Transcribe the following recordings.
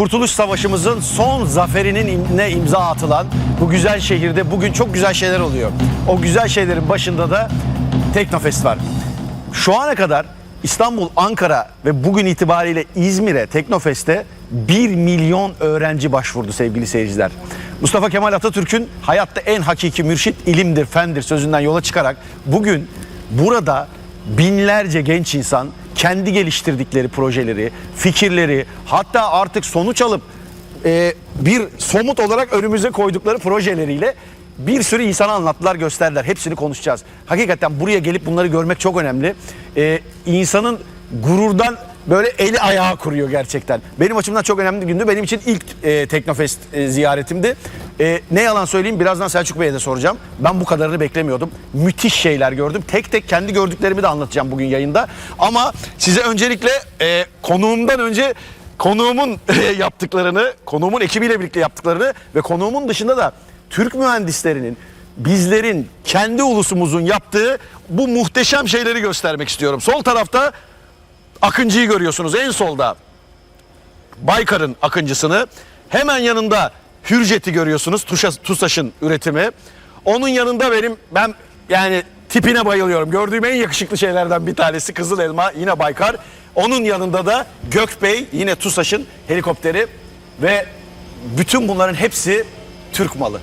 Kurtuluş Savaşımızın son zaferinin ne imza atılan bu güzel şehirde bugün çok güzel şeyler oluyor. O güzel şeylerin başında da Teknofest var. Şu ana kadar İstanbul, Ankara ve bugün itibariyle İzmir'e Teknofest'e 1 milyon öğrenci başvurdu sevgili seyirciler. Mustafa Kemal Atatürk'ün hayatta en hakiki mürşit ilimdir, fendir sözünden yola çıkarak bugün burada binlerce genç insan kendi geliştirdikleri projeleri, fikirleri hatta artık sonuç alıp e, bir somut olarak önümüze koydukları projeleriyle bir sürü insana anlattılar, gösterdiler. Hepsini konuşacağız. Hakikaten buraya gelip bunları görmek çok önemli. Ee, insanın gururdan böyle eli ayağı kuruyor gerçekten. Benim açımdan çok önemli bir gündü. Benim için ilk e, Teknofest e, ziyaretimdi. E, ne yalan söyleyeyim birazdan Selçuk Bey'e de soracağım. Ben bu kadarını beklemiyordum. Müthiş şeyler gördüm. Tek tek kendi gördüklerimi de anlatacağım bugün yayında. Ama size öncelikle e, konuğumdan önce konuğumun yaptıklarını, konuğumun ekibiyle birlikte yaptıklarını ve konuğumun dışında da Türk mühendislerinin, bizlerin, kendi ulusumuzun yaptığı bu muhteşem şeyleri göstermek istiyorum. Sol tarafta Akıncı'yı görüyorsunuz en solda. Baykar'ın Akıncısını. Hemen yanında Hürjet'i görüyorsunuz. Tuşa, TUSAŞ'ın üretimi. Onun yanında benim ben yani tipine bayılıyorum. Gördüğüm en yakışıklı şeylerden bir tanesi Kızıl Elma yine Baykar. Onun yanında da Gökbey yine TUSAŞ'ın helikopteri ve bütün bunların hepsi Türk malı.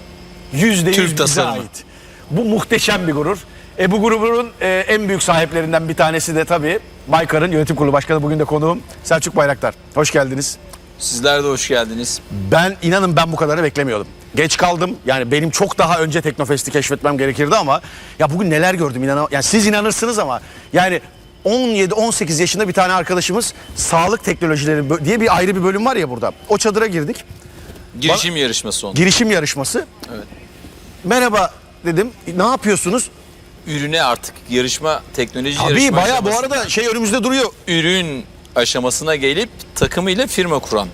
Yüzde Türk yüz bize tasarımı. ait. Bu muhteşem bir gurur. E, bu grubun e, en büyük sahiplerinden bir tanesi de tabii Baykar'ın yönetim kurulu başkanı bugün de konuğum Selçuk Bayraktar. Hoş geldiniz. Sizler de hoş geldiniz. Ben inanın ben bu kadarını beklemiyordum. Geç kaldım. Yani benim çok daha önce Teknofest'i keşfetmem gerekirdi ama ya bugün neler gördüm inan yani siz inanırsınız ama yani 17-18 yaşında bir tane arkadaşımız sağlık teknolojileri diye bir ayrı bir bölüm var ya burada. O çadıra girdik. Girişim yarışması oldu. Girişim yarışması. Evet. Merhaba dedim. Ne yapıyorsunuz? Ürüne artık yarışma teknoloji Abi yarışma bayağı bu arada şey önümüzde duruyor. ürün aşamasına gelip takımıyla firma kuran.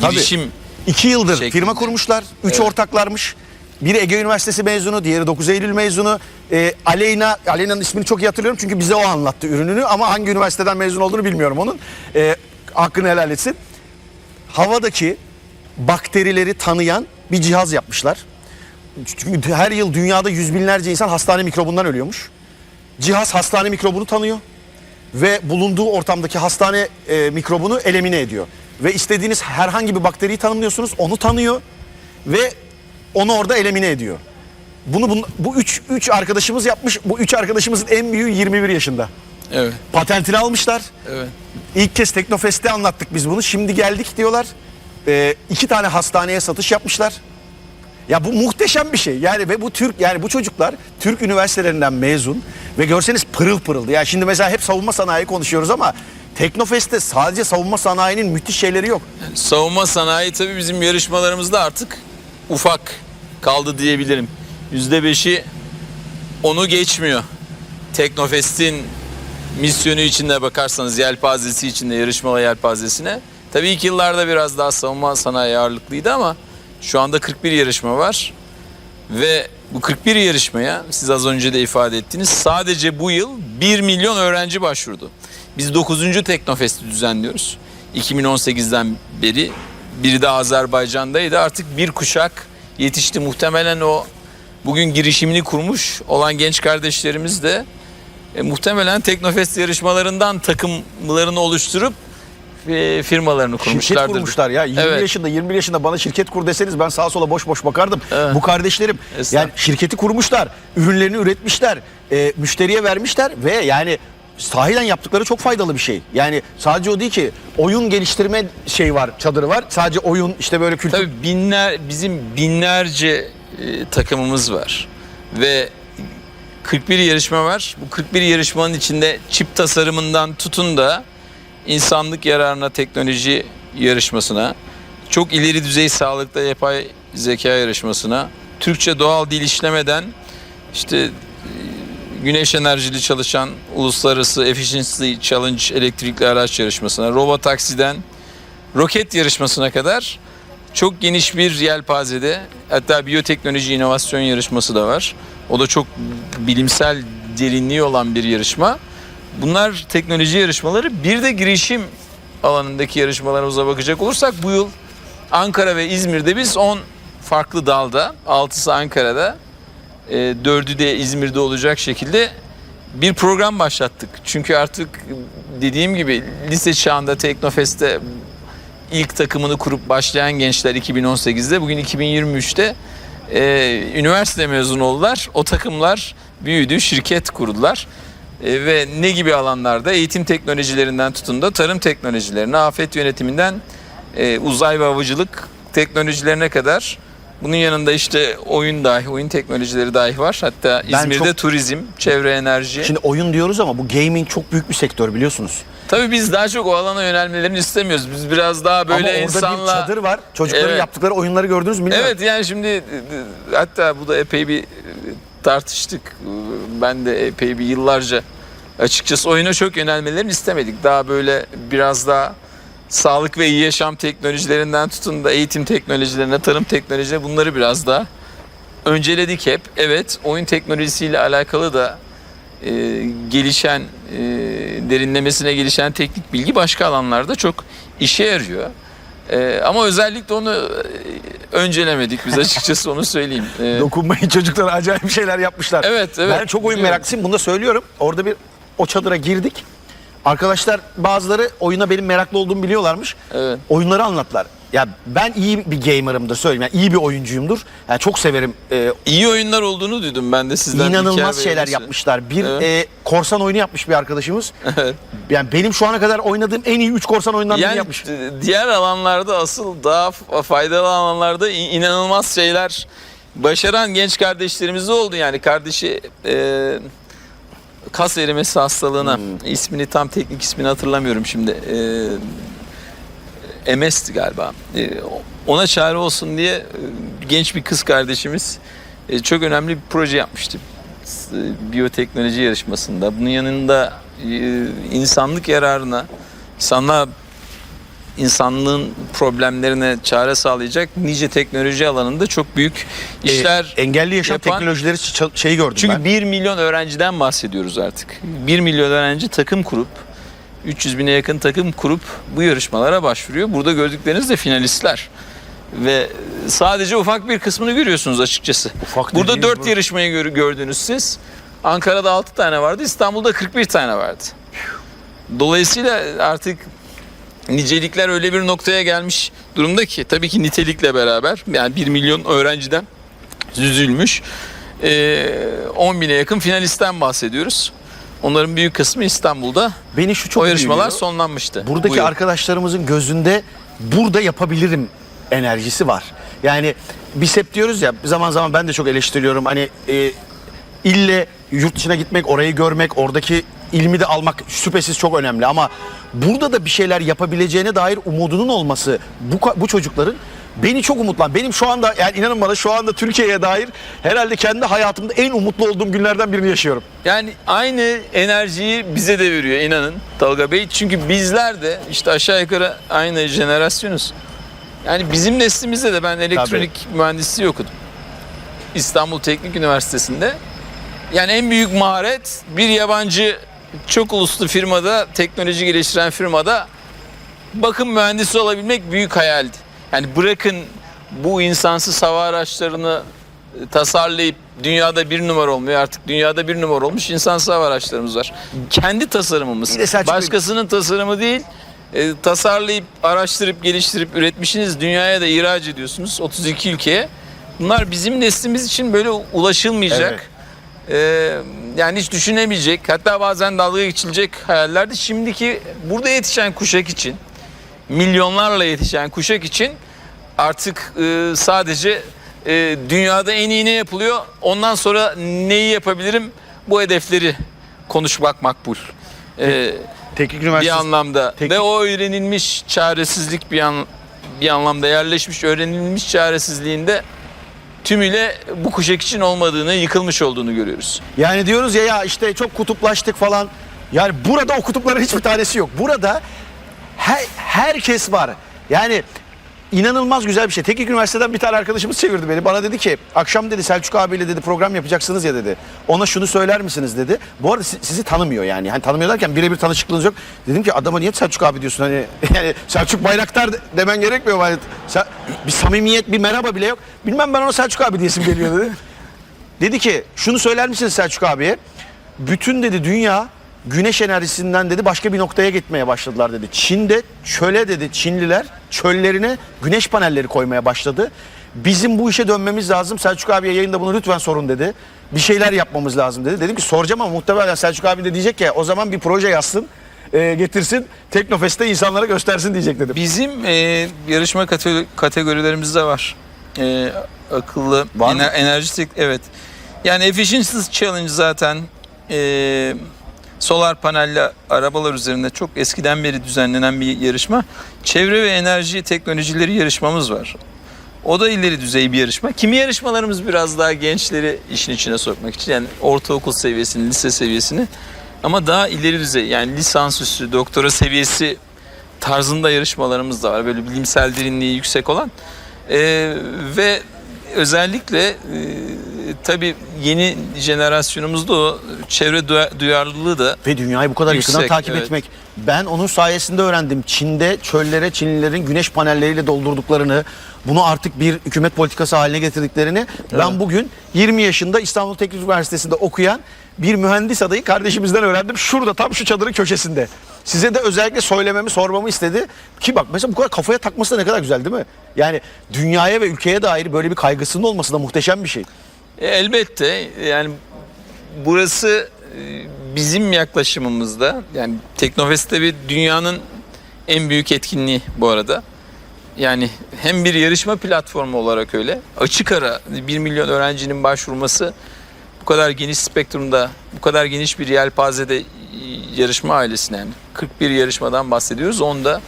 Tabii. Girişim İki yıldır şeklinde. firma kurmuşlar. Üç ortaklarmış. Biri Ege Üniversitesi mezunu, diğeri 9 Eylül mezunu. Ee, Aleyna, Aleyna'nın ismini çok iyi hatırlıyorum çünkü bize o anlattı ürününü ama hangi üniversiteden mezun olduğunu bilmiyorum onun. Ee, hakkını helal etsin. Havadaki bakterileri tanıyan bir cihaz yapmışlar. Çünkü her yıl dünyada yüz binlerce insan hastane mikrobundan ölüyormuş. Cihaz hastane mikrobunu tanıyor ve bulunduğu ortamdaki hastane e, mikrobunu elimine ediyor. Ve istediğiniz herhangi bir bakteriyi tanımlıyorsunuz, onu tanıyor ve onu orada elimine ediyor. Bunu bun- bu üç, üç arkadaşımız yapmış. Bu üç arkadaşımızın en büyüğü 21 yaşında. evet Patentini almışlar. evet. İlk kez Teknofest'te anlattık biz bunu. Şimdi geldik diyorlar. Ee, iki tane hastaneye satış yapmışlar. Ya bu muhteşem bir şey. Yani ve bu Türk yani bu çocuklar Türk üniversitelerinden mezun ve görseniz pırıl pırıldı. Ya şimdi mesela hep savunma sanayi konuşuyoruz ama Teknofest'te sadece savunma sanayinin müthiş şeyleri yok. Savunma sanayi tabii bizim yarışmalarımızda artık ufak kaldı diyebilirim. Yüzde beşi onu geçmiyor. Teknofest'in misyonu içinde bakarsanız yelpazesi içinde yarışmalı yelpazesine. Tabii ilk yıllarda biraz daha savunma sanayi ağırlıklıydı ama şu anda 41 yarışma var. Ve bu 41 yarışmaya siz az önce de ifade ettiniz sadece bu yıl 1 milyon öğrenci başvurdu. Biz 9. Teknofest'i düzenliyoruz. 2018'den beri biri de Azerbaycan'daydı. Artık bir kuşak yetişti. Muhtemelen o bugün girişimini kurmuş olan genç kardeşlerimiz de e, muhtemelen Teknofest yarışmalarından takımlarını oluşturup e, firmalarını Şirket kurmuşlardır. kurmuşlar ya. 20 Evet. yaşında 21 yaşında bana şirket kur deseniz ben sağa sola boş boş bakardım. Evet. Bu kardeşlerim yani şirketi kurmuşlar. Ürünlerini üretmişler. e, müşteriye vermişler ve yani sahiden yaptıkları çok faydalı bir şey. Yani sadece o değil ki oyun geliştirme şey var, çadırı var. Sadece oyun işte böyle kültür Tabii binler bizim binlerce e, takımımız var ve 41 yarışma var. Bu 41 yarışmanın içinde çip tasarımından tutun da insanlık yararına teknoloji yarışmasına, çok ileri düzey sağlıkta yapay zeka yarışmasına, Türkçe doğal dil işlemeden işte e, güneş enerjili çalışan uluslararası efficiency challenge elektrikli araç yarışmasına, robot taksiden roket yarışmasına kadar çok geniş bir yelpazede hatta biyoteknoloji inovasyon yarışması da var. O da çok bilimsel derinliği olan bir yarışma. Bunlar teknoloji yarışmaları. Bir de girişim alanındaki yarışmalarımıza bakacak olursak bu yıl Ankara ve İzmir'de biz 10 farklı dalda, 6'sı Ankara'da, 4'ü de İzmir'de olacak şekilde bir program başlattık. Çünkü artık dediğim gibi lise çağında Teknofest'te ilk takımını kurup başlayan gençler 2018'de bugün 2023'te e, üniversite mezunu oldular. O takımlar büyüdü, şirket kurdular. E, ve ne gibi alanlarda eğitim teknolojilerinden tutun da tarım teknolojilerine, afet yönetiminden e, uzay ve havacılık teknolojilerine kadar bunun yanında işte oyun dahi, oyun teknolojileri dahi var. Hatta Ben İzmir'de çok- turizm, çevre enerji. Şimdi oyun diyoruz ama bu gaming çok büyük bir sektör biliyorsunuz. Tabii biz daha çok o alana yönelmelerini istemiyoruz. Biz biraz daha böyle ama orada insanla... bir çadır var. Çocukların Evet. yaptıkları oyunları gördünüz mü bilmiyorum. Evet yani şimdi e, hatta bu da epey bir e, tartıştık. Ben de epey bir yıllarca açıkçası oyuna çok yönelmelerini istemedik. Daha böyle biraz daha sağlık ve iyi yaşam teknolojilerinden tutun da eğitim teknolojilerine, tarım teknolojilerine bunları biraz daha önceledik hep. Evet oyun teknolojisiyle alakalı da e, gelişen, e, derinlemesine gelişen teknik bilgi başka alanlarda çok işe yarıyor. E, ama özellikle onu e, öncelemedik biz açıkçası onu söyleyeyim. E, Dokunmayın çocuklar acayip şeyler yapmışlar. Evet, evet. Ben çok oyun Biliyorum. meraklısıyım bunu da söylüyorum. Orada bir o çadıra girdik. Arkadaşlar bazıları oyuna benim meraklı olduğumu biliyorlarmış. Evet. Oyunları anlattılar. Ya ben iyi bir gamer'ımdır söyleyeyim. Yani iyi bir oyuncuyumdur. Yani çok severim. Ee, iyi oyunlar olduğunu duydum ben de sizden. inanılmaz İlker şeyler Bey'in- yapmışlar. Bir Evet. e, korsan oyunu yapmış bir arkadaşımız. Evet. Yani benim şu ana kadar oynadığım en iyi 3 korsan oyundan birini Yani yapmış. d- diğer alanlarda asıl daha f- faydalı alanlarda i- inanılmaz şeyler başaran genç kardeşlerimiz de oldu. Yani kardeşi e, kas erimesi hastalığına Hmm. ismini tam teknik ismini hatırlamıyorum şimdi. E, MS'ti galiba. E, ona çare olsun diye e, genç bir kız kardeşimiz e, çok önemli bir proje yapmıştı. Biyoteknoloji yarışmasında. Bunun yanında e, insanlık yararına, insanlığa insanlığın problemlerine çare sağlayacak nice teknoloji alanında çok büyük işler Ee, engelli yaşam yapan- teknolojileri şeyi gördüm Çünkü ben. 1 milyon öğrenciden bahsediyoruz artık. 1 milyon öğrenci takım kurup 300 bine yakın takım kurup bu yarışmalara başvuruyor. Burada gördükleriniz de finalistler. Ve sadece ufak bir kısmını görüyorsunuz açıkçası. Ufak Burada dediğiniz 4 bu. yarışmayı gör- gördünüz siz. Ankara'da 6 tane vardı, İstanbul'da 41 tane vardı. Dolayısıyla artık nicelikler öyle bir noktaya gelmiş durumda ki tabii ki nitelikle beraber yani 1 milyon öğrenciden süzülmüş eee, 10 bine yakın finalistten bahsediyoruz. Onların büyük kısmı İstanbul'da. Beni şu çok o yarışmalar büyülüyor. sonlanmıştı. Buradaki Bu yıl. arkadaşlarımızın gözünde burada yapabilirim enerjisi var. Yani biz hep diyoruz ya zaman zaman ben de çok eleştiriyorum. Hani e, ille yurt dışına gitmek, orayı görmek, oradaki ilmi de almak şüphesiz çok önemli ama burada da bir şeyler yapabileceğine dair umudunun olması bu bu çocukların beni çok umutlan. Benim şu anda yani inanın bana şu anda Türkiye'ye dair herhalde kendi hayatımda en umutlu olduğum günlerden birini yaşıyorum. Yani aynı enerjiyi bize de veriyor inanın Tolga Bey. Çünkü bizler de işte aşağı yukarı aynı jenerasyonuz. Yani bizim neslimizde de ben elektronik mühendisliği okudum. İstanbul Teknik Üniversitesi'nde. Yani en büyük maharet bir yabancı çok uluslu firmada, teknoloji geliştiren firmada bakım mühendisi olabilmek büyük hayaldi. Yani bırakın bu insansız hava araçlarını e, tasarlayıp dünyada bir numara olmuyor artık dünyada bir numara olmuş insansız hava araçlarımız var. Kendi tasarımımız. De Başkasının tasarımı değil. e, tasarlayıp, araştırıp, geliştirip, üretmişsiniz. Dünyaya da ihraç ediyorsunuz 32 ülkeye. Bunlar bizim neslimiz için böyle ulaşılmayacak. e, yani hiç düşünemeyecek. Hatta bazen dalga geçilecek hayallerdi. Şimdiki burada yetişen kuşak için milyonlarla yetişen kuşak için artık e, sadece e, dünyada en iyi ne yapılıyor ondan sonra neyi yapabilirim bu hedefleri konuşmak makbul. E, Teknik bir Üniversitesi anlamda Teknik- ve o öğrenilmiş çaresizlik bir an bir anlamda yerleşmiş öğrenilmiş çaresizliğinde tümüyle bu kuşak için olmadığını, yıkılmış olduğunu görüyoruz. Yani diyoruz ya ya işte çok kutuplaştık falan. Yani burada o kutupların hiçbir tanesi yok. Burada her, herkes var. Yani inanılmaz güzel bir şey. Teknik Üniversiteden bir tane arkadaşımız çevirdi beni. Bana dedi ki akşam dedi Selçuk abiyle dedi program yapacaksınız ya dedi. Ona şunu söyler misiniz dedi. Bu arada si- sizi tanımıyor yani. Hani tanımıyor derken birebir tanışıklığınız yok. Dedim ki adama niye Selçuk abi diyorsun hani yani Selçuk Bayraktar de- demen gerekmiyor mu? Hani sen- bir samimiyet bir merhaba bile yok. Bilmem ben ona Selçuk abi diyesim geliyor dedi. Dedi ki şunu söyler misiniz Selçuk abiye? Bütün dedi dünya güneş enerjisinden dedi başka bir noktaya gitmeye başladılar dedi. Çin'de çöle dedi Çinliler çöllerine güneş panelleri koymaya başladı. Bizim bu işe dönmemiz lazım. Selçuk abiye yayında bunu lütfen sorun dedi. Bir şeyler yapmamız lazım dedi. Dedim ki soracağım ama muhtemelen Selçuk abi de diyecek ya o zaman bir proje yazsın. e, getirsin Teknofest'te insanlara göstersin diyecek dedim. Bizim e, yarışma kate- kategorilerimiz de var. E, akıllı Var ener- enerji evet. Yani efficiency challenge zaten e, solar panelli arabalar üzerinde çok eskiden beri düzenlenen bir yarışma. Çevre ve enerji teknolojileri yarışmamız var. O da ileri düzey bir yarışma. Kimi yarışmalarımız biraz daha gençleri işin içine sokmak için yani ortaokul seviyesini, lise seviyesini ama daha ileri düzey yani lisansüstü, doktora seviyesi tarzında yarışmalarımız da var. Böyle bilimsel derinliği yüksek olan. Ee, ve özellikle e, tabii yeni jenerasyonumuzda o çevre duya- duyarlılığı da Ve dünyayı bu kadar Yüksek, yakından takip evet. etmek. Ben onun sayesinde öğrendim. Çin'de çöllere Çinlilerin güneş panelleriyle doldurduklarını, bunu artık bir hükümet politikası haline getirdiklerini. Ben bugün 20 yaşında İstanbul Teknik Üniversitesi'nde okuyan bir mühendis adayı kardeşimizden öğrendim. Şurada tam şu çadırın köşesinde. Size de özellikle söylememi, sormamı istedi. Ki bak mesela bu kadar kafaya takması da ne kadar güzel değil mi? Yani dünyaya ve ülkeye dair böyle bir kaygısının olması da muhteşem bir şey. E, elbette yani burası e, bizim yaklaşımımızda yani Teknofest tabii dünyanın en büyük etkinliği bu arada. Yani hem bir yarışma platformu olarak öyle açık ara 1 milyon öğrencinin başvurması bu kadar geniş spektrumda bu kadar geniş bir yelpazede e, yarışma ailesine yani 41 yarışmadan bahsediyoruz. Onda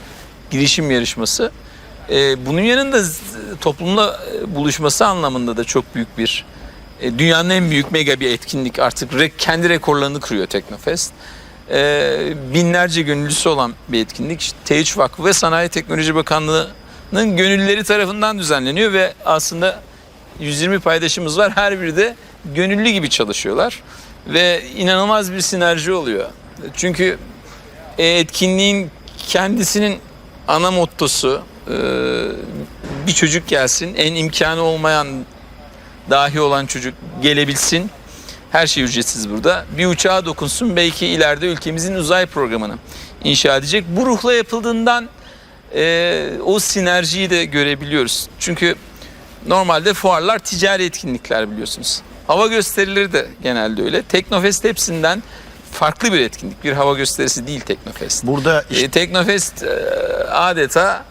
girişim yarışması. E, bunun yanında toplumla buluşması anlamında da çok büyük bir e, dünyanın en büyük mega bir etkinlik artık kendi rekorlarını kırıyor Teknofest. E, binlerce gönüllüsü olan bir etkinlik. İşte T3 Vakfı ve Sanayi Teknoloji Bakanlığı'nın gönüllüleri tarafından düzenleniyor ve aslında 120 paydaşımız var. Her biri de gönüllü gibi çalışıyorlar ve inanılmaz bir sinerji oluyor. Çünkü e, etkinliğin kendisinin ana mottosu bir çocuk gelsin en imkanı olmayan dahi olan çocuk gelebilsin. Her şey ücretsiz burada. Bir uçağa dokunsun belki ileride ülkemizin uzay programını inşa edecek. Bu ruhla yapıldığından e, o sinerjiyi de görebiliyoruz. Çünkü normalde fuarlar ticari etkinlikler biliyorsunuz. Hava gösterileri de genelde öyle. Teknofest hepsinden farklı bir etkinlik. Bir hava gösterisi değil Teknofest. Burada işte E, Teknofest e, adeta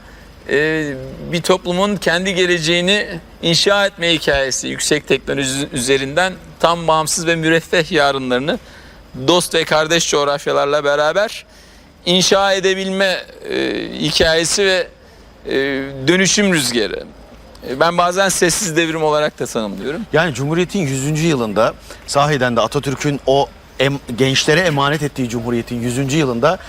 e, bir toplumun kendi geleceğini inşa etme hikayesi. Yüksek teknoloji üzerinden tam bağımsız ve müreffeh yarınlarını dost ve kardeş coğrafyalarla beraber inşa edebilme e, hikayesi ve e, dönüşüm rüzgarı. E, Ben bazen sessiz devrim olarak da tanımlıyorum. Yani Cumhuriyet'in 100. yılında sahiden de Atatürk'ün o em- gençlere emanet ettiği Cumhuriyet'in 100. yılında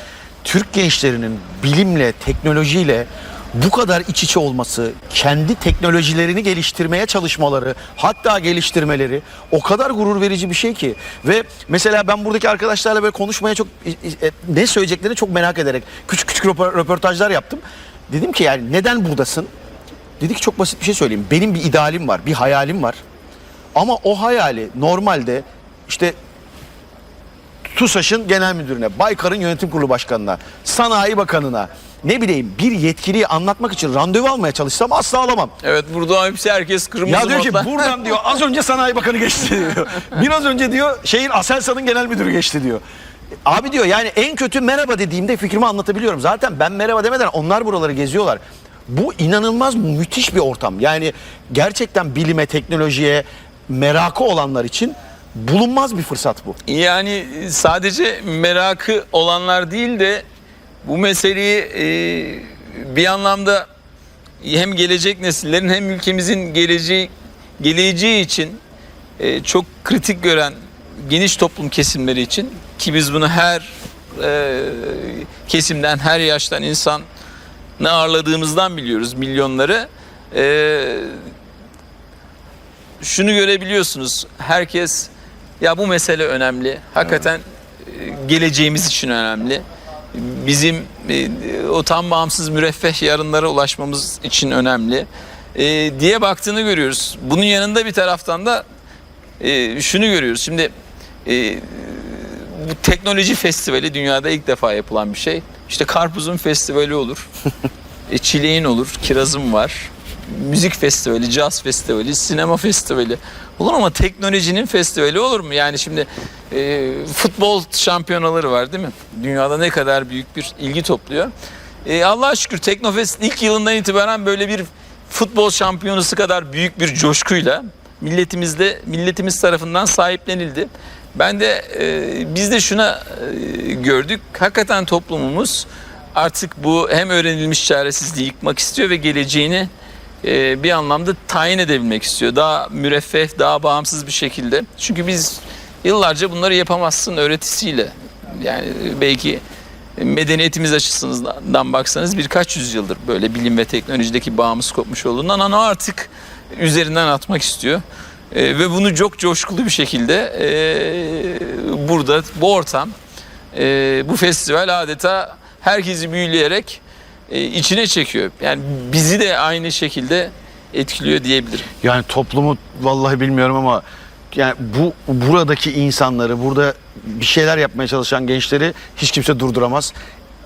Türk gençlerinin bilimle, teknolojiyle bu kadar iç içe olması, kendi teknolojilerini geliştirmeye çalışmaları, hatta geliştirmeleri o kadar gurur verici bir şey ki. Ve mesela ben buradaki arkadaşlarla böyle konuşmaya çok e, ne söyleyeceklerini çok merak ederek küçük küçük röpo- röportajlar yaptım. Dedim ki yani neden buradasın? Dedi ki çok basit bir şey söyleyeyim. Benim bir idealim var, bir hayalim var. Ama o hayali normalde işte TUSAŞ'ın genel müdürüne, Baykar'ın yönetim kurulu başkanına, sanayi bakanına, ne bileyim bir yetkiliyi anlatmak için randevu almaya çalışsam asla alamam. Evet burada hepsi herkes kırmızı Ya diyor ki notla- buradan diyor az önce sanayi bakanı geçti diyor. Biraz önce diyor şeyin Aselsan'ın genel müdürü geçti diyor. Abi diyor yani en kötü merhaba dediğimde fikrimi anlatabiliyorum. Zaten ben merhaba demeden onlar buraları geziyorlar. Bu inanılmaz müthiş bir ortam. Yani gerçekten bilime, teknolojiye merakı olanlar için bulunmaz bir fırsat bu. Yani sadece merakı olanlar değil de bu meseleyi e, bir anlamda hem gelecek nesillerin hem ülkemizin geleceği geleceği için e, çok kritik gören geniş toplum kesimleri için ki biz bunu her e, kesimden her yaştan insan ne ağırladığımızdan biliyoruz milyonları. Ee, şunu görebiliyorsunuz. Herkes ya bu mesele önemli. Hakikaten e, geleceğimiz için önemli. Bizim e, o tam bağımsız müreffeh yarınlara ulaşmamız için önemli. E, diye baktığını görüyoruz. Bunun yanında bir taraftan da e, şunu görüyoruz. Şimdi bu teknoloji festivali dünyada ilk defa yapılan bir şey. İşte karpuzun festivali olur. çileğin olur, kirazın var. Müzik festivali, caz festivali, sinema festivali. Olur ama teknolojinin festivali olur mu? Yani şimdi e, futbol şampiyonaları var değil mi? Dünyada ne kadar büyük bir ilgi topluyor. E, Allah'a şükür Teknofest ilk yılından itibaren böyle bir futbol şampiyonası kadar büyük bir coşkuyla milletimizde milletimiz tarafından sahiplenildi. Ben de e, biz de şuna e, gördük. Hakikaten toplumumuz artık bu hem öğrenilmiş çaresizliği yıkmak istiyor ve geleceğini e, bir anlamda tayin edebilmek istiyor. Daha müreffeh, daha bağımsız bir şekilde. Çünkü biz yıllarca bunları yapamazsın öğretisiyle. Yani belki medeniyetimiz açısından baksanız birkaç yüzyıldır böyle bilim ve teknolojideki bağımız kopmuş olduğundan ama artık üzerinden atmak istiyor. Ee, ve bunu çok coşkulu bir şekilde e, burada bu ortam e, bu festival adeta herkesi büyüleyerek e, içine çekiyor. Yani bizi de aynı şekilde etkiliyor diyebilirim. Yani toplumu vallahi bilmiyorum ama yani bu buradaki insanları, burada bir şeyler yapmaya çalışan gençleri hiç kimse durduramaz.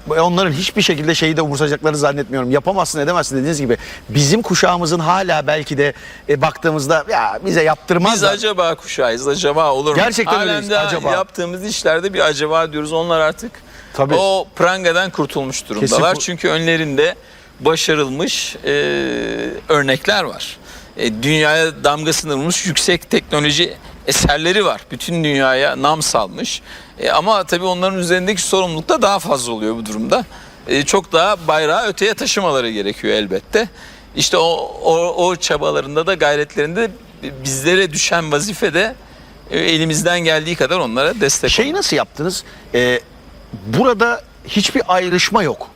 Onların hiçbir şekilde şeyi de umursayacaklarını zannetmiyorum. Yapamazsın edemezsin dediğiniz gibi. Bizim kuşağımızın hala belki de e, baktığımızda ya bize yaptırmaz Biz da. acaba kuşağıyız, acaba olur mu? Gerçekten Halen öyleyiz, acaba. yaptığımız işlerde bir acaba diyoruz. Onlar artık Tabii. o prangadan kurtulmuş durumdalar. Kesin Çünkü önlerinde başarılmış e, örnekler var. E, dünyaya damgasını vurmuş yüksek teknoloji eserleri var. Bütün dünyaya nam salmış. E, ama tabii onların üzerindeki sorumluluk da daha fazla oluyor bu durumda. E, çok daha bayrağı öteye taşımaları gerekiyor elbette. İşte o, o, o çabalarında da gayretlerinde bizlere düşen vazifede e, elimizden geldiği kadar onlara destek Şeyi nasıl yaptınız? Ee, burada hiçbir ayrışma yok.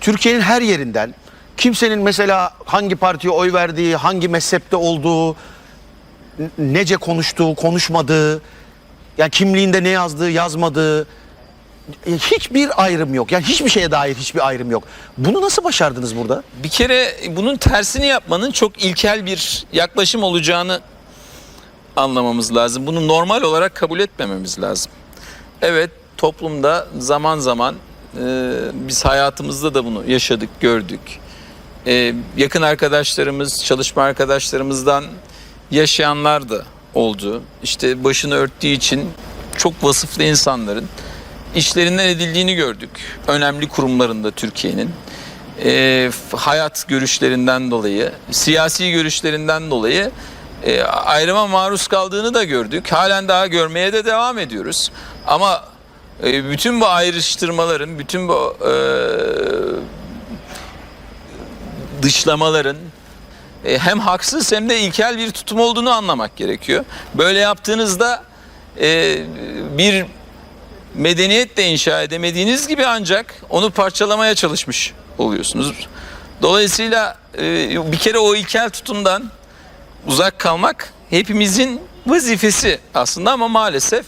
Türkiye'nin her yerinden kimsenin mesela hangi partiye oy verdiği, hangi mezhepte olduğu, nece konuştuğu, konuşmadığı, yani kimliğinde ne yazdığı, yazmadığı e, hiçbir ayrım yok. Yani hiçbir şeye dair hiçbir ayrım yok. Bunu nasıl başardınız burada? Bir kere bunun tersini yapmanın çok ilkel bir yaklaşım olacağını anlamamız lazım. Bunu normal olarak kabul etmememiz lazım. Evet toplumda zaman zaman e, biz hayatımızda da bunu yaşadık, gördük. E, yakın arkadaşlarımız, çalışma arkadaşlarımızdan yaşayanlar da oldu. İşte başını örttüğü için çok vasıflı insanların işlerinden edildiğini gördük. Önemli kurumlarında Türkiye'nin e, hayat görüşlerinden dolayı, siyasi görüşlerinden dolayı e, ayrıma maruz kaldığını da gördük. Halen daha görmeye de devam ediyoruz. Ama e, bütün bu ayrıştırmaların, bütün bu e, dışlamaların e, hem haksız hem de ilkel bir tutum olduğunu anlamak gerekiyor. Böyle yaptığınızda e, bir medeniyet de inşa edemediğiniz gibi ancak onu parçalamaya çalışmış oluyorsunuz. Dolayısıyla e, bir kere o ilkel tutumdan uzak kalmak hepimizin vazifesi aslında ama maalesef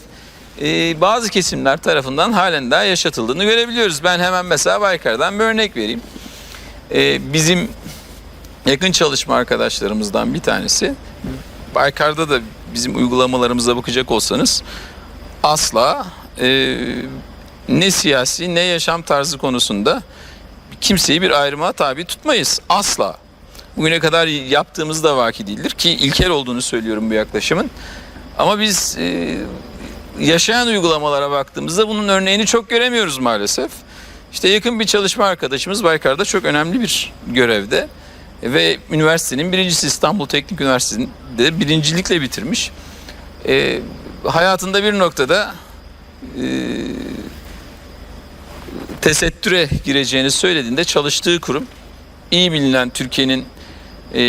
e, bazı kesimler tarafından halen daha yaşatıldığını görebiliyoruz. Ben hemen mesela Baykar'dan bir örnek vereyim. E, bizim yakın çalışma arkadaşlarımızdan bir tanesi. Baykar'da da bizim uygulamalarımıza bakacak olsanız asla e, ne siyasi ne yaşam tarzı konusunda kimseyi bir ayrıma tabi tutmayız. Asla. Bugüne kadar yaptığımız da vaki değildir ki ilkel olduğunu söylüyorum bu yaklaşımın. Ama biz e, yaşayan uygulamalara baktığımızda bunun örneğini çok göremiyoruz maalesef. İşte yakın bir çalışma arkadaşımız Baykar'da çok önemli bir görevde ve üniversitenin birincisi İstanbul Teknik Üniversitesi'nde birincilikle bitirmiş. E, hayatında bir noktada e, tesettüre gireceğini söylediğinde çalıştığı kurum iyi bilinen Türkiye'nin e,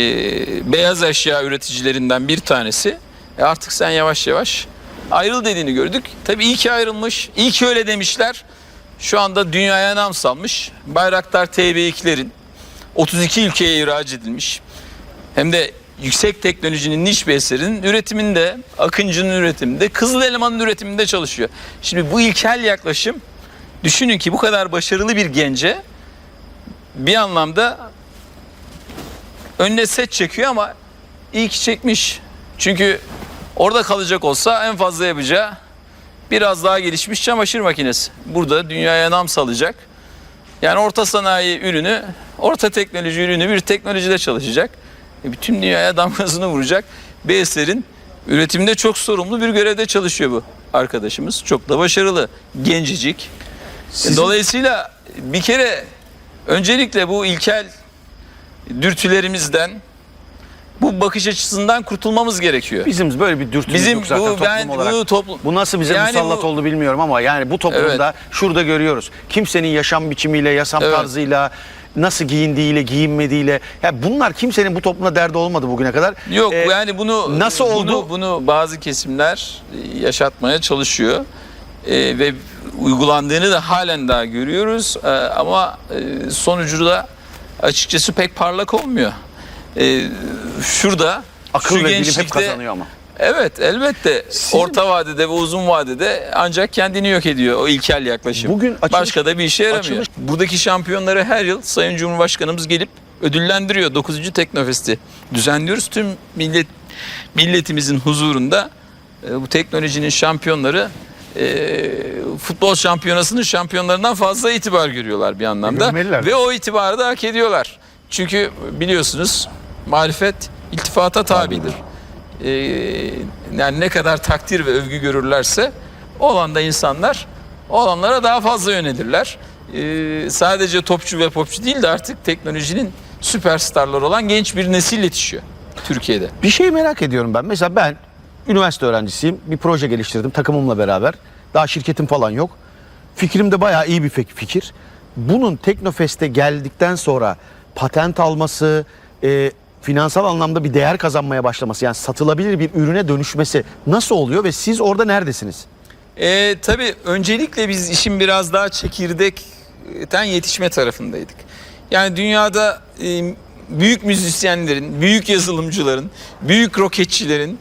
beyaz eşya üreticilerinden bir tanesi. E artık sen yavaş yavaş ayrıl dediğini gördük. Tabii iyi ki ayrılmış, iyi ki öyle demişler. şu anda dünyaya nam salmış. Bayraktar TB2'lerin 32 ülkeye ihraç edilmiş. Hem de yüksek teknolojinin niş bir eserinin üretiminde, Akıncı'nın üretiminde, Kızıl Elma'nın üretiminde çalışıyor. Şimdi bu ilkel yaklaşım düşünün ki bu kadar başarılı bir gence bir anlamda önüne set çekiyor ama iyi ki çekmiş. Çünkü orada kalacak olsa en fazla yapacağı biraz daha gelişmiş çamaşır makinesi. Burada dünyaya nam salacak. Yani orta sanayi ürünü, orta teknoloji ürünü bir teknolojide çalışacak. E, bütün dünyaya damgasını vuracak. BSR'in üretiminde çok sorumlu bir görevde çalışıyor bu arkadaşımız. Çok da başarılı, gencicik. Sizin- Dolayısıyla bir kere öncelikle bu ilkel dürtülerimizden, bu bakış açısından kurtulmamız gerekiyor. Bizim böyle bir dürtümüz Bizim yok zaten bu- toplum ben olarak. bu toplum- Bu nasıl bize Yani musallat bu- oldu bilmiyorum ama yani bu toplumda şurada görüyoruz. Kimsenin yaşam biçimiyle, yaşam Evet. tarzıyla, nasıl giyindiğiyle, giyinmediğiyle. Ya bunlar kimsenin bu toplumda derdi olmadı bugüne kadar. Yok Ee, yani bunu nasıl oldu? Bunu, bunu bazı kesimler e, yaşatmaya çalışıyor Ee, ve uygulandığını da halen daha görüyoruz Ee, ama e, sonucu da açıkçası pek parlak olmuyor. Ee, şurada Akıl şu ve bilim hep kazanıyor ama. Evet elbette Sizin- orta vadede ve uzun vadede ancak kendini yok ediyor o ilkel yaklaşım. Bugün açılış- Başka da bir işe yaramıyor. açılış- Buradaki şampiyonları her yıl Sayın Cumhurbaşkanımız gelip ödüllendiriyor. 9. Teknofest'i düzenliyoruz. Tüm millet milletimizin huzurunda e, bu teknolojinin şampiyonları e, futbol şampiyonasının şampiyonlarından fazla itibar görüyorlar bir anlamda. Görmeliler. Ve o itibarı da hak ediyorlar. Çünkü biliyorsunuz marifet iltifata tabidir. Ee, yani ne kadar takdir ve övgü görürlerse o alanda insanlar o alanlara daha fazla yönelirler. Ee, sadece topçu ve popçu değil de artık teknolojinin süperstarları olan genç bir nesil yetişiyor Türkiye'de. Bir şey merak ediyorum ben. Mesela ben üniversite öğrencisiyim. Bir proje geliştirdim takımımla beraber. Daha şirketim falan yok. Fikrim de bayağı iyi bir fik- fikir. Bunun Teknofest'e geldikten sonra patent alması, e, finansal anlamda bir değer kazanmaya başlaması yani satılabilir bir ürüne dönüşmesi nasıl oluyor ve siz orada neredesiniz? Ee, tabii öncelikle biz işin biraz daha çekirdekten yetişme tarafındaydık. Yani dünyada e, büyük müzisyenlerin, büyük yazılımcıların, büyük roketçilerin,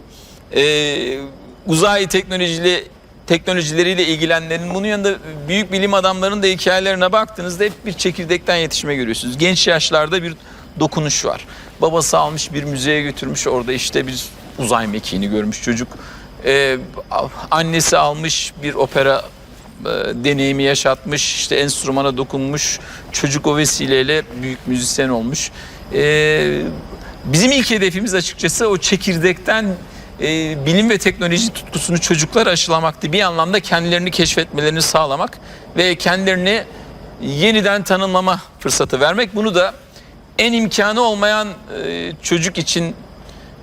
e, uzay teknolojiyle teknolojileriyle ilgilenenlerin bunun yanında büyük bilim adamlarının da hikayelerine baktığınızda hep bir çekirdekten yetişme görüyorsunuz. Genç yaşlarda bir dokunuş var. Babası almış bir müzeye götürmüş orada işte bir uzay mekiğini görmüş çocuk. Ee, annesi almış bir opera e, deneyimi yaşatmış, işte enstrümana dokunmuş, çocuk o vesileyle büyük müzisyen olmuş. Ee, bizim ilk hedefimiz açıkçası o çekirdekten e, bilim ve teknoloji tutkusunu çocuklara aşılamaktı. Bir anlamda kendilerini keşfetmelerini sağlamak ve kendilerini yeniden tanımlama fırsatı vermek. Bunu da en imkanı olmayan e, çocuk için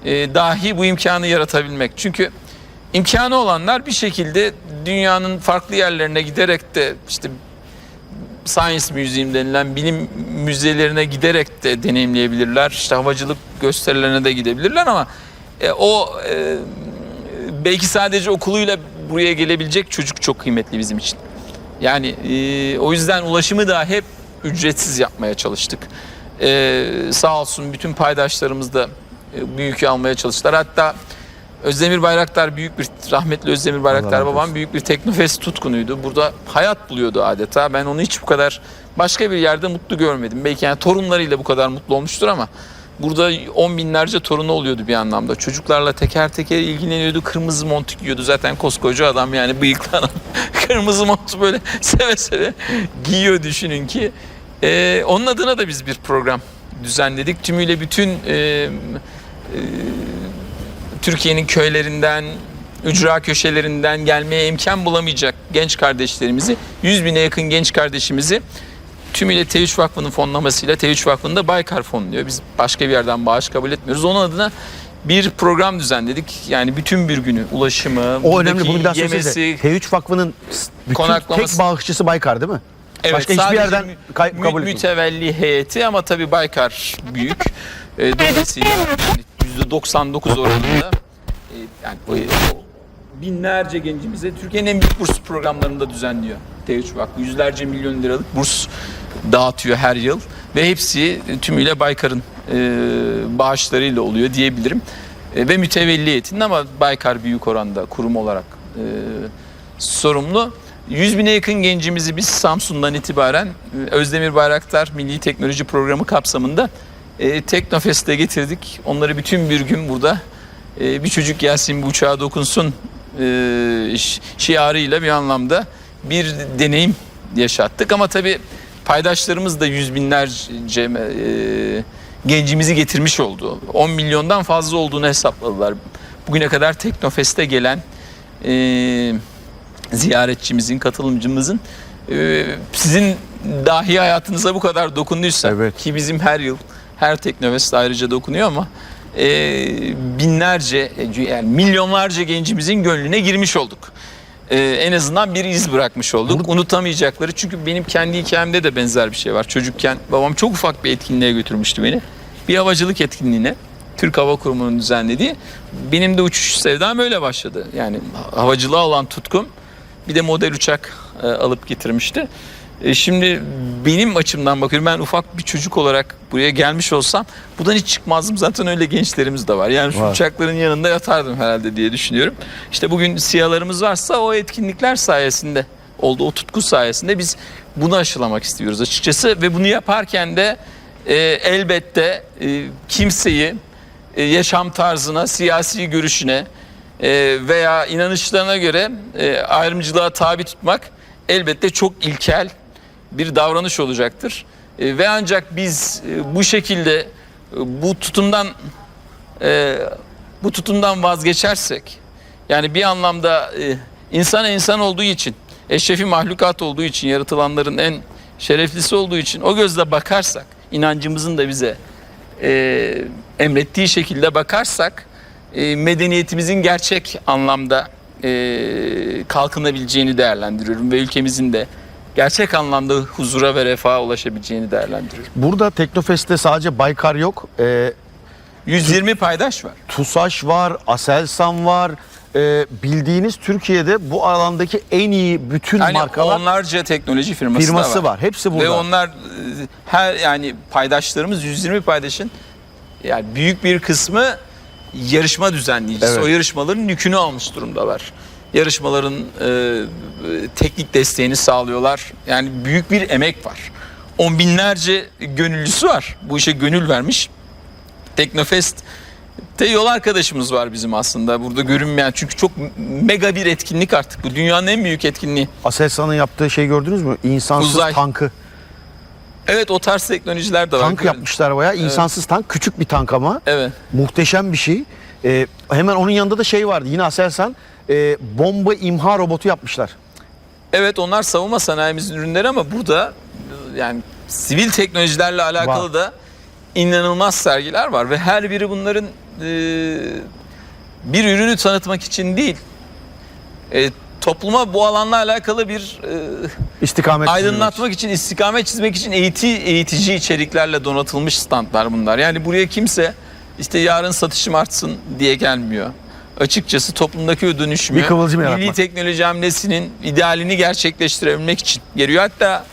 e, dahi bu imkanı yaratabilmek. Çünkü imkanı olanlar bir şekilde dünyanın farklı yerlerine giderek de işte Science Museum denilen bilim müzelerine giderek de deneyimleyebilirler. İşte havacılık gösterilerine de gidebilirler ama e, o e, belki sadece okuluyla buraya gelebilecek çocuk çok kıymetli bizim için. Yani e, o yüzden ulaşımı da hep ücretsiz yapmaya çalıştık. E, sağ olsun bütün paydaşlarımız da e, bu yükü almaya çalıştılar. Hatta Özdemir Bayraktar büyük bir rahmetli Özdemir Bayraktar babam büyük bir teknofest tutkunuydu. Burada hayat buluyordu adeta. Ben onu hiç bu kadar başka bir yerde mutlu görmedim. Belki yani torunlarıyla bu kadar mutlu olmuştur ama burada on binlerce torunu oluyordu bir anlamda. Çocuklarla teker teker ilgileniyordu. Kırmızı mont giyiyordu. Zaten koskoca adam yani bıyıklı adam. Kırmızı montu böyle seve seve giyiyor düşünün ki. Ee, onun adına da biz bir program düzenledik. Tümüyle bütün e, e, Türkiye'nin köylerinden, ücra köşelerinden gelmeye imkan bulamayacak genç kardeşlerimizi, 100 bine yakın genç kardeşimizi tümüyle T3 Vakfı'nın fonlamasıyla T3 Vakfı'nda Baykar fonluyor. Biz başka bir yerden bağış kabul etmiyoruz. Onun adına bir program düzenledik. Yani bütün bir günü ulaşımı, O önemli. Bunu bir daha yemesi, söylesenize. T3 Vakfı'nın bütün Konaklaması- tek bağışçısı Baykar değil mi? Evet, Başka hiçbir yerden mü- kay- mü- kabul mütevelli heyeti ama tabii Baykar büyük. E, dolayısıyla yani %99 oranında e, yani o binlerce gencimize Türkiye'nin en büyük burs programlarında düzenliyor. T3 Vakfı yüzlerce milyon liralık burs dağıtıyor her yıl ve hepsi tümüyle Baykar'ın e, bağışlarıyla oluyor diyebilirim. E, ve mütevelliyetinin ama Baykar büyük oranda kurum olarak e, sorumlu. 100 bine yakın gencimizi biz Samsun'dan itibaren e, Özdemir Bayraktar Milli Teknoloji Programı kapsamında e, Teknofest'e getirdik. Onları bütün bir gün burada e, bir çocuk gelsin bu uçağa dokunsun e, şi- şiarıyla bir anlamda bir deneyim yaşattık. Ama tabii paydaşlarımız da yüz binlerce e, gencimizi getirmiş oldu. 10 milyondan fazla olduğunu hesapladılar. Bugüne kadar Teknofest'e gelen e, ziyaretçimizin, katılımcımızın e, sizin dahi hayatınıza bu kadar dokunduysa Evet. ki bizim her yıl her Teknofest ayrıca dokunuyor ama e, binlerce yani milyonlarca gencimizin gönlüne girmiş olduk. E, en azından bir iz bırakmış olduk. Unutamayacakları çünkü benim kendi hikayemde de benzer bir şey var. Çocukken babam çok ufak bir etkinliğe götürmüştü beni. Bir havacılık etkinliğine. Türk Hava Kurumu'nun düzenlediği. Benim de uçuş sevdam öyle başladı. Yani havacılığa olan tutkum bir de model uçak e, alıp getirmişti. E, şimdi benim açımdan bakıyorum ben ufak bir çocuk olarak buraya gelmiş olsam buradan hiç çıkmazdım. Zaten öyle gençlerimiz de var. Yani şu Var. uçakların yanında yatardım herhalde diye düşünüyorum. İşte bugün siyalarımız varsa o etkinlikler sayesinde oldu. O tutku sayesinde biz bunu aşılamak istiyoruz açıkçası. Ve bunu yaparken de e, elbette e, kimseyi e, yaşam tarzına, siyasi görüşüne veya inanışlarına göre e, ayrımcılığa tabi tutmak elbette çok ilkel bir davranış olacaktır. E, ve ancak biz e, bu şekilde bu tutumdan bu tutumdan vazgeçersek yani bir anlamda insana insan olduğu için eşrefi mahlukat olduğu için yaratılanların en şereflisi olduğu için o gözle bakarsak inancımızın da bize emrettiği şekilde bakarsak e, medeniyetimizin gerçek anlamda e, kalkınabileceğini değerlendiriyorum ve ülkemizin de gerçek anlamda huzura ve refaha ulaşabileceğini değerlendiriyorum. Burada Teknofest'te sadece Baykar yok. Ee, 120 paydaş var. TUSAŞ var, Aselsan var. Ee, bildiğiniz Türkiye'de bu alandaki en iyi bütün Yani markalar onlarca teknoloji firması, firması da var. Hepsi burada. Ve onlar e, her yani paydaşlarımız 120 paydaşın yani büyük bir kısmı yarışma düzenleyicisi. Evet. O yarışmaların yükünü almış durumdalar. Yarışmaların e, teknik desteğini sağlıyorlar. Yani büyük bir emek var. On binlerce gönüllüsü var. Bu işe gönül vermiş. Teknofest de yol arkadaşımız var bizim aslında burada görünmeyen. Çünkü çok mega bir etkinlik artık. Bu dünyanın en büyük etkinliği. Aselsan'ın yaptığı şey gördünüz mü? İnsansız Uzay. tankı. Evet o tarz teknolojiler de var. Tank yapmışlar bayağı. İnsansız tank. Küçük bir tank ama. Evet. Muhteşem bir şey. Ee, hemen onun yanında da şey vardı. Yine Aselsan e, bomba imha robotu yapmışlar. Evet onlar savunma sanayimizin ürünleri ama burada yani sivil teknolojilerle alakalı Var. da inanılmaz sergiler var ve her biri bunların e, bir ürünü tanıtmak için değil e, topluma bu alanla alakalı bir e, İstikamet aydınlatmak için, istikamet çizmek için eğiti, eğitici içeriklerle donatılmış standlar bunlar. Yani buraya kimse işte yarın satışım artsın diye gelmiyor. Açıkçası toplumdaki o dönüşümü Bir kıvılcım milli yaratmak. teknoloji hamlesinin idealini gerçekleştirebilmek için geliyor. Hatta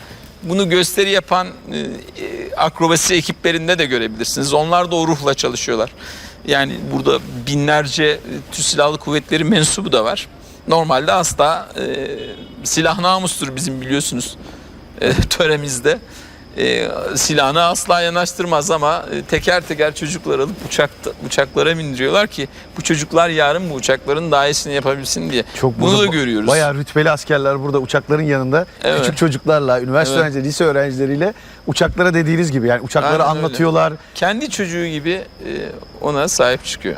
bunu gösteri yapan e, e, akrobasi ekiplerinde de görebilirsiniz. Onlar da o ruhla çalışıyorlar. Yani burada binlerce e, Türk Silahlı Kuvvetleri mensubu da var. Normalde asla e, silah namustur bizim biliyorsunuz e, töremizde. E, silahını asla yanaştırmaz ama e, teker teker çocuklar alıp uçakta, uçaklara bindiriyorlar ki bu çocuklar yarın bu uçakların daha iyisini yapabilsin diye. Çok Bunu da görüyoruz. Bayağı rütbeli askerler burada uçakların yanında Evet. küçük çocuklarla, üniversite Evet. öğrencileri, lise öğrencileriyle uçaklara dediğiniz gibi yani uçakları Aynen öyle. anlatıyorlar. Kendi çocuğu gibi e, ona sahip çıkıyor.